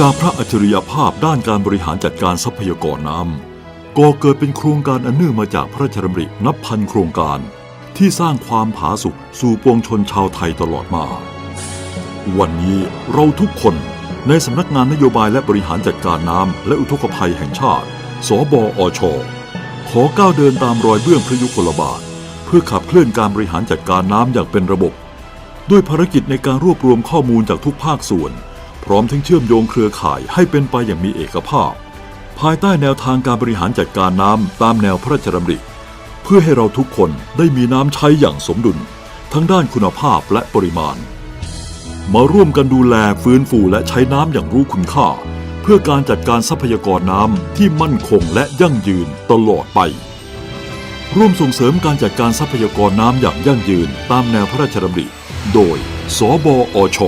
จากพระอัจฉริยภาพด้านการบริหารจัดการทรัพยากรน้ำก่อเกิดเป็นโครงการอันเนื่องมาจากพระราชดำรินับพันโครงการ ที่สร้างความผาสุกสู่ปวงชนชาวไทยตลอดมา วันนี้เราทุกคนในสำนักงานนโยบายและบริหารจัดการน้ำและอุทกภัยแห่งชาติ สบอช ขอก้าวเดินตามรอยเบื้องพระยุคลบาท เพื่อขับเคลื่อนการบริหารจัดการน้ำอย่างเป็นระบบ ด้วยภารกิจในการรวบรวมข้อมูลจากทุกภาคส่วน พร้อมทั้งเชื่อมโยงเครือข่ายให้เป็นไปอย่างมีเอกภาพ ภายใต้แนวทางการบริหารจัดการน้ำตามแนวพระราชดำริ เพื่อให้เราทุกคนได้มีน้ำใช้อย่างสมดุล ทั้งด้านคุณภาพและปริมาณ มาร่วมกันดูแลฟื้นฟูและใช้น้ำอย่างรู้คุณค่า เพื่อการจัดการทรัพยากรน้ำที่มั่นคงและยั่งยืนตลอดไป ร่วมส่งเสริมการจัดการทรัพยากรน้ำอย่างยั่งยืนตามแนวพระราชดำริ โดย สบอช